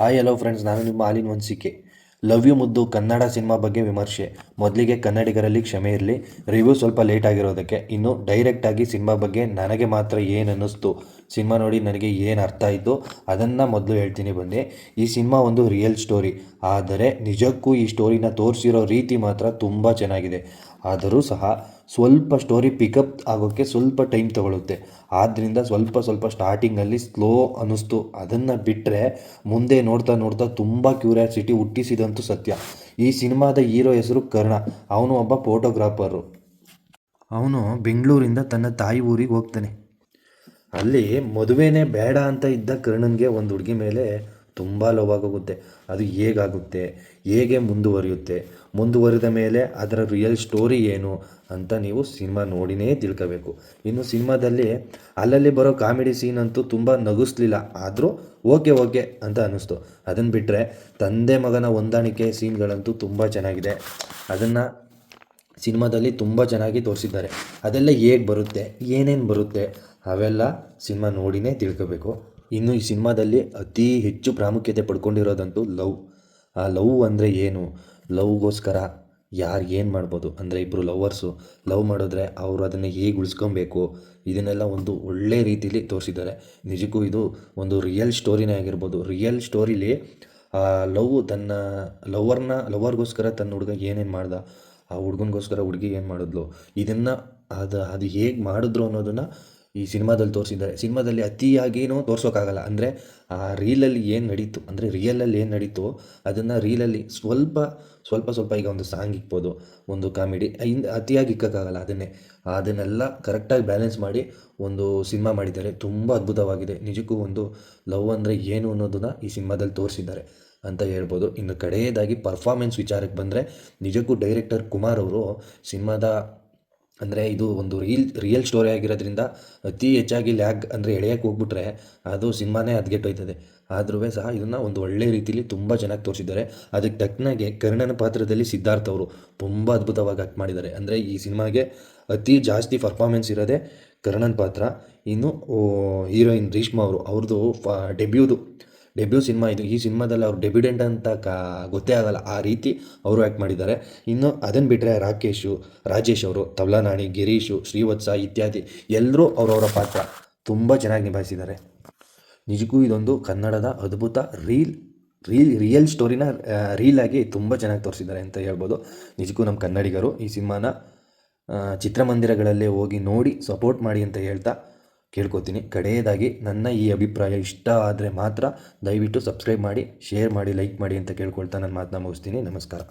Hi hello friends ನಾನು ನಿಮ್ಮ ಆಲಿನ್ ವಂಸಿಕೆ love you ಮುದ್ದು ಕನ್ನಡ ಸಿನಿಮಾ ಬಗ್ಗೆ ವಿಮರ್ಶೆ. ಮೊದಲಿಗೆ ಕನ್ನಡಿಗರಲ್ಲಿ ಕ್ಷಮೆ ಇರಲಿ ರಿವ್ಯೂ ಸ್ವಲ್ಪ ಲೇಟ್ ಆಗಿರೋದಕ್ಕೆ. ಇನ್ನು ಡೈರೆಕ್ಟಾಗಿ ಸಿನಿಮಾ ಬಗ್ಗೆ ನನಗೆ ಮಾತ್ರ ಏನು ಅನ್ನಿಸ್ತು? ಸಿನಿಮಾ ನೋಡಿ ನನಗೆ ಏನು ಅರ್ಥ ಆಯಿತು? ಅದನ್ನು ಮೊದಲು ಹೇಳ್ತೀನಿ ಬನ್ನಿ. ಈ ಸಿನಿಮಾ ಒಂದು ರಿಯಲ್ ಸ್ಟೋರಿ ಆದರೆ ನಿಜಕ್ಕೂ ಈ ಸ್ಟೋರಿನ ತೋರಿಸಿರೋ ರೀತಿ ಮಾತ್ರ ತುಂಬ ಚೆನ್ನಾಗಿದೆ. ಆದರೂ ಸಹ ಸ್ವಲ್ಪ ಸ್ಟೋರಿ ಪಿಕಪ್ ಆಗೋಕ್ಕೆ ಸ್ವಲ್ಪ ಟೈಮ್ ತೊಗೊಳುತ್ತೆ. ಆದ್ದರಿಂದ ಸ್ವಲ್ಪ ಸ್ವಲ್ಪ ಸ್ಟಾರ್ಟಿಂಗಲ್ಲಿ ಸ್ಲೋ ಅನ್ನಿಸ್ತು. ಅದನ್ನು ಬಿಟ್ಟರೆ ಮುಂದೆ ನೋಡ್ತಾ ನೋಡ್ತಾ ತುಂಬ ಕ್ಯೂರಿಯಾಸಿಟಿ ಹುಟ್ಟಿಸಿದಂತೂ ಸತ್ಯ. ಈ ಸಿನಿಮಾದ ಹೀರೋ ಹೆಸರು ಕರ್ಣ. ಅವನು ಒಬ್ಬ ಫೋಟೋಗ್ರಾಫರು ಅವನು ಬೆಂಗಳೂರಿಂದ ತನ್ನ ತಾಯಿ ಊರಿಗೆ ಹೋಗ್ತಾನೆ. ಅಲ್ಲಿ ಮದುವೆನೇ ಬೇಡ ಅಂತ ಇದ್ದ ಕರ್ಣನ್ಗೆ ಒಂದು ಹುಡುಗಿ ಮೇಲೆ ತುಂಬ ಲವ್ ಆಗೋಗುತ್ತೆ. ಅದು ಹೇಗಾಗುತ್ತೆ? ಹೇಗೆ ಮುಂದುವರಿಯುತ್ತೆ? ಮುಂದುವರಿದ ಮೇಲೆ ಅದರ ರಿಯಲ್ ಸ್ಟೋರಿ ಏನು ಅಂತ ನೀವು ಸಿನಿಮಾ ನೋಡಿನೇ ತಿಳ್ಕೋಬೇಕು. ಇನ್ನು ಸಿನಿಮಾದಲ್ಲಿ ಅಲ್ಲಲ್ಲಿ ಬರೋ ಕಾಮಿಡಿ ಸೀನ್ ಅಂತೂ ತುಂಬ ನಗಿಸ್ಲಿಲ್ಲ. ಆದರೂ ಓಕೆ ಓಕೆ ಅಂತ ಅನ್ನಿಸ್ತು. ಅದನ್ನು ಬಿಟ್ಟರೆ ತಂದೆ ಮಗನ ಹೊಂದಾಣಿಕೆ ಸೀನ್ಗಳಂತೂ ತುಂಬ ಚೆನ್ನಾಗಿದೆ. ಅದನ್ನು ಸಿನಿಮಾದಲ್ಲಿ ತುಂಬ ಚೆನ್ನಾಗಿ ತೋರಿಸಿದ್ದಾರೆ. ಅದೆಲ್ಲ ಹೇಗೆ ಬರುತ್ತೆ? ಏನೇನು ಬರುತ್ತೆ? ಅವೆಲ್ಲ ಸಿನಿಮಾ ನೋಡಿನೇ ತಿಳ್ಕೋಬೇಕು. ಇನ್ನು ಈ ಸಿನಿಮಾದಲ್ಲಿ ಅತಿ ಹೆಚ್ಚು ಪ್ರಾಮುಖ್ಯತೆ ಪಡ್ಕೊಂಡಿರೋದಂತೂ ಲವ್. ಆ ಲವ್ ಅಂದರೆ ಏನು? ಲವ್ಗೋಸ್ಕರ ಯಾರು ಏನು ಮಾಡ್ಬೋದು? ಅಂದರೆ ಇಬ್ಬರು ಲವರ್ಸು ಲವ್ ಮಾಡಿದ್ರೆ ಅವರು ಅದನ್ನು ಹೇಗೆ ಉಳಿಸ್ಕೊಬೇಕು? ಇದನ್ನೆಲ್ಲ ಒಂದು ಒಳ್ಳೆ ರೀತಿಯಲ್ಲಿ ತೋರಿಸಿದ್ದಾರೆ. ನಿಜಕ್ಕೂ ಇದು ಒಂದು ರಿಯಲ್ ಸ್ಟೋರಿನೇ ಆಗಿರ್ಬೋದು. ರಿಯಲ್ ಸ್ಟೋರಿಲಿ ಲವ್ ತನ್ನ ಲವರ್ನ ಲವರ್ಗೋಸ್ಕರ ತನ್ನ ಹುಡುಗ ಏನೇನು ಮಾಡ್ದ? ಆ ಹುಡುಗನಿಗೋಸ್ಕರ ಹುಡುಗಿ ಏನು ಮಾಡಿದ್ಲು? ಇದನ್ನು ಅದು ಅದು ಹೇಗೆ ಮಾಡಿದ್ರು ಅನ್ನೋದನ್ನು ಈ ಸಿನಿಮಾದಲ್ಲಿ ತೋರಿಸಿದ್ದಾರೆ. ಸಿನಿಮಾದಲ್ಲಿ ಅತಿಯಾಗೇನೂ ತೋರ್ಸೋಕ್ಕಾಗಲ್ಲ ಅಂದರೆ ಆ ರೀಲಲ್ಲಿ ಏನು ನಡೀತು, ಅಂದರೆ ರಿಯಲಲ್ಲಿ ಏನು ನಡೀತು ಅದನ್ನು ರೀಲಲ್ಲಿ ಸ್ವಲ್ಪ ಸ್ವಲ್ಪ ಸ್ವಲ್ಪ ಈಗ ಒಂದು ಸಾಂಗ್ ಇಕ್ಬೋದು ಒಂದು ಕಾಮಿಡಿ ಹಿಂದೆ ಅತಿಯಾಗಿ ಇಕ್ಕೋಕ್ಕಾಗಲ್ಲ ಅದನ್ನೇ. ಅದನ್ನೆಲ್ಲ ಕರೆಕ್ಟಾಗಿ ಬ್ಯಾಲೆನ್ಸ್ ಮಾಡಿ ಒಂದು ಸಿನಿಮಾ ಮಾಡಿದ್ದಾರೆ. ತುಂಬ ಅದ್ಭುತವಾಗಿದೆ. ನಿಜಕ್ಕೂ ಒಂದು ಲವ್ ಅಂದರೆ ಏನು ಅನ್ನೋದನ್ನು ಈ ಸಿನಿಮಾದಲ್ಲಿ ತೋರಿಸಿದ್ದಾರೆ ಅಂತ ಹೇಳ್ಬೋದು. ಇನ್ನು ಕಡೆಯದಾಗಿ ಪರ್ಫಾರ್ಮೆನ್ಸ್ ವಿಚಾರಕ್ಕೆ ಬಂದರೆ ನಿಜಕ್ಕೂ ಡೈರೆಕ್ಟರ್ ಕುಮಾರ್ ಅವರು ಸಿನಿಮಾದ ಅಂದರೆ ಇದು ಒಂದು ರೀಲ್ ರಿಯಲ್ ಸ್ಟೋರಿ ಆಗಿರೋದ್ರಿಂದ ಅತಿ ಹೆಚ್ಚಾಗಿ ಲ್ಯಾಗ್ ಅಂದರೆ ಎಳೆಯಕ್ಕೆ ಹೋಗ್ಬಿಟ್ರೆ ಅದು ಸಿನಿಮಾನೇ ಹದ್ಗೆಟ್ಟೋಯ್ತದೆ ಆದ್ರೂ ಸಹ ಇದನ್ನು ಒಂದು ಒಳ್ಳೆ ರೀತಿಯಲ್ಲಿ ತುಂಬ ಚೆನ್ನಾಗಿ ತೋರಿಸಿದ್ದಾರೆ. ಅದಕ್ಕೆ ತಕ್ಕನಾಗೆ ಕರ್ಣನ ಪಾತ್ರದಲ್ಲಿ ಸಿದ್ಧಾರ್ಥ್ ಅವರು ತುಂಬ ಅದ್ಭುತವಾಗಿ ಆಕ್ಟ್ ಮಾಡಿದ್ದಾರೆ. ಅಂದರೆ ಈ ಸಿನಿಮಾಗೆ ಅತಿ ಜಾಸ್ತಿ ಪರ್ಫಾರ್ಮೆನ್ಸ್ ಇರೋದೇ ಕರ್ಣನ ಪಾತ್ರ. ಇನ್ನು ಹೀರೋಯಿನ್ ರೀಷ್ಮಾ ಅವರು. ಅವ್ರದ್ದು ಫ ಡೆಬ್ಯೂದು ಡೆಬ್ಯೂ ಸಿನಿಮಾ ಇದು ಈ ಸಿನಿಮಾದಲ್ಲಿ ಅವ್ರು ಡೆಬ್ಯೂಡೆಂಟ್ ಅಂತ ಕಾ, ಗೊತ್ತೇ ಆಗಲ್ಲ. ಆ ರೀತಿ ಅವರು ಆ್ಯಕ್ಟ್ ಮಾಡಿದ್ದಾರೆ. ಇನ್ನು ಅದನ್ನು ಬಿಟ್ಟರೆ ರಾಕೇಶು, ರಾಜೇಶ್ ಅವರು ತಬ್ಲಾನಾಣಿ ಗಿರೀಶು, ಶ್ರೀವತ್ಸ ಇತ್ಯಾದಿ ಎಲ್ಲರೂ ಅವರವರ ಪಾತ್ರ ತುಂಬ ಚೆನ್ನಾಗಿ ನಿಭಾಯಿಸಿದ್ದಾರೆ. ನಿಜಕ್ಕೂ ಇದೊಂದು ಕನ್ನಡದ ಅದ್ಭುತ ರೀಲ್ ರೀಲ್ ರಿಯಲ್ ಸ್ಟೋರಿನ ರೀಲಾಗಿ ತುಂಬ ಚೆನ್ನಾಗಿ ತೋರಿಸಿದ್ದಾರೆ ಅಂತ ಹೇಳ್ಬೋದು. ನಿಜಕ್ಕೂ ನಮ್ಮ ಕನ್ನಡಿಗರು ಈ ಸಿನಿಮಾನ ಚಿತ್ರಮಂದಿರಗಳಲ್ಲೇ ಹೋಗಿ ನೋಡಿ ಸಪೋರ್ಟ್ ಮಾಡಿ ಅಂತ ಹೇಳ್ತಾ ಕೇಳ್ಕೊತೀನಿ. ಕಡೆಯದಾಗಿ ನನ್ನ ಈ ಅಭಿಪ್ರಾಯ ಇಷ್ಟ ಆದರೆ ಮಾತ್ರ ದಯವಿಟ್ಟು ಸಬ್ಸ್ಕ್ರೈಬ್ ಮಾಡಿ ಶೇರ್ ಮಾಡಿ ಲೈಕ್ ಮಾಡಿ ಅಂತ ಕೇಳ್ಕೊಳ್ತಾ ನನ್ನ ಮಾತನ್ನ ಮುಗಿಸ್ತೀನಿ. ನಮಸ್ಕಾರ.